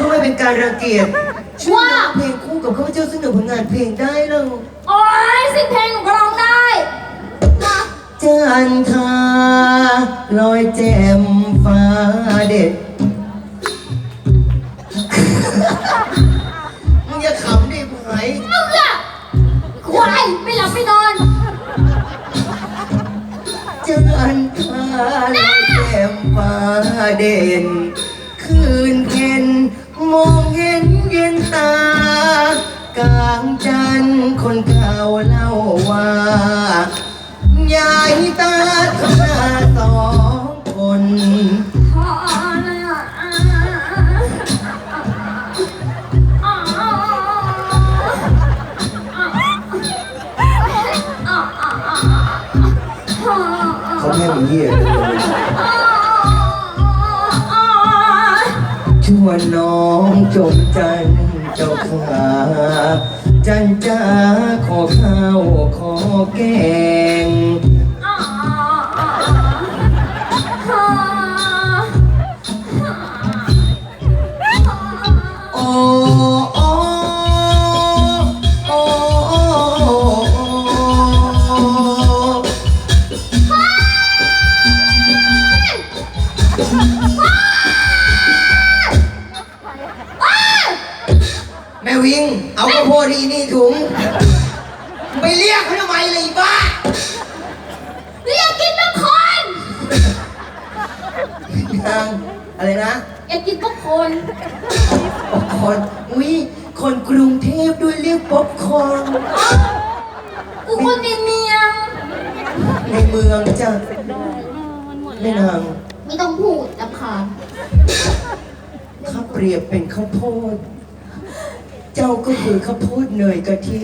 เพื่อไม่เป็นการรังเกียจช่วยร้องเพลงคู่กับข้าพเจ้าเสนอผลงานเพลงได้เลยโอ๊ยสิบเพลงหนูก็ร้องได้มาจันทราลอยแจ่มฟ้าเด็ดมึงอย่าขำดิหาย มึงอะควายไม่หลับไม่นอน จันทราลอยแจ่มฟ้าเด่นคืน กลางจันทร์คนเก่าเล่าว่ายายตาทำหน้าสองคน พอเลยอะอ่าอ่าอ่าอ่าอ่าอ่าอ่าเขาแค่มึงเหี้ยชวนน้องจงจันเจ้าขาจันจ้าขอข้าวขอแกงโอ้โอ้โอ้โอ้ แม่วิง เอาข้าวโพดที่นี่ถุง ไปเรียกเขาทำไมเลยอีบ้า เรียกกินทุกคนนางอะไรนะอยากกินทุกคนป๊อปคอร์นอุ้ยคนกรุงเทพด้วยเรียกป๊อปคอร์นกูคนในเมียง ในเมืองจ้ะแม่นางไม่ต้องพูดลำคาญข้าเปรียบเป็นข้าวโพด เจ้าก็คือข้าวโพดเนยกะทิ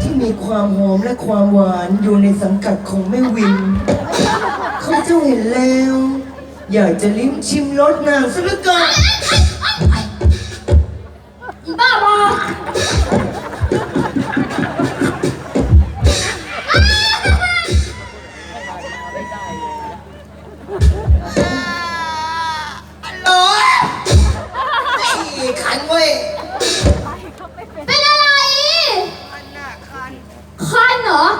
ที่มีความหอมและความหวานอยู่ในสังกัดของแม่วินข้าเจ้าเห็นแล้ว อยากจะลิ้มชิมรสนางซะเหลือเกิน เหรอ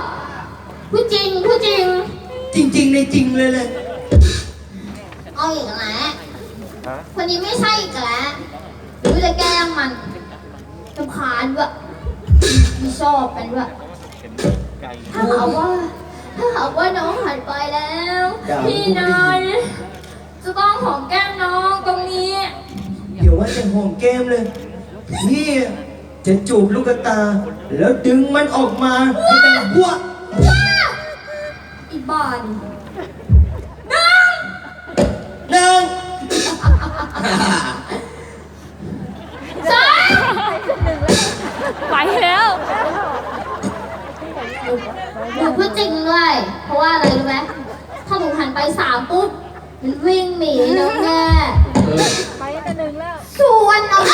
พูดจริงพูดจริง จริง ๆ ในจริงเลยเลยเอาอีกแล้วคนนี้ไม่ใช่อีกแล้วรู้จะแกล้งมันจำคาญด้วยไม่ชอบมันด้วยถ้าหากว่า ถ้าหากว่าน้องหันไปแล้วด่าพี่นายจะต้องหอมแก้มน้องตรงนี้ เดี๋ยวว่าจะห่วงแก้มเลยพี่ จะจูบลูกตา แล้วดึงมันออกมาให้ดังบัวอีบ้านหนึ่งสามไปแล้วหนูพูดจริงด้วยเพราะว่าอะไรรู้ไหมถ้าหนูหันไปสามปุ๊บมันวิ่งหนีน้องแม่ไปแต่หนึ่งแล้วส่วนน้อง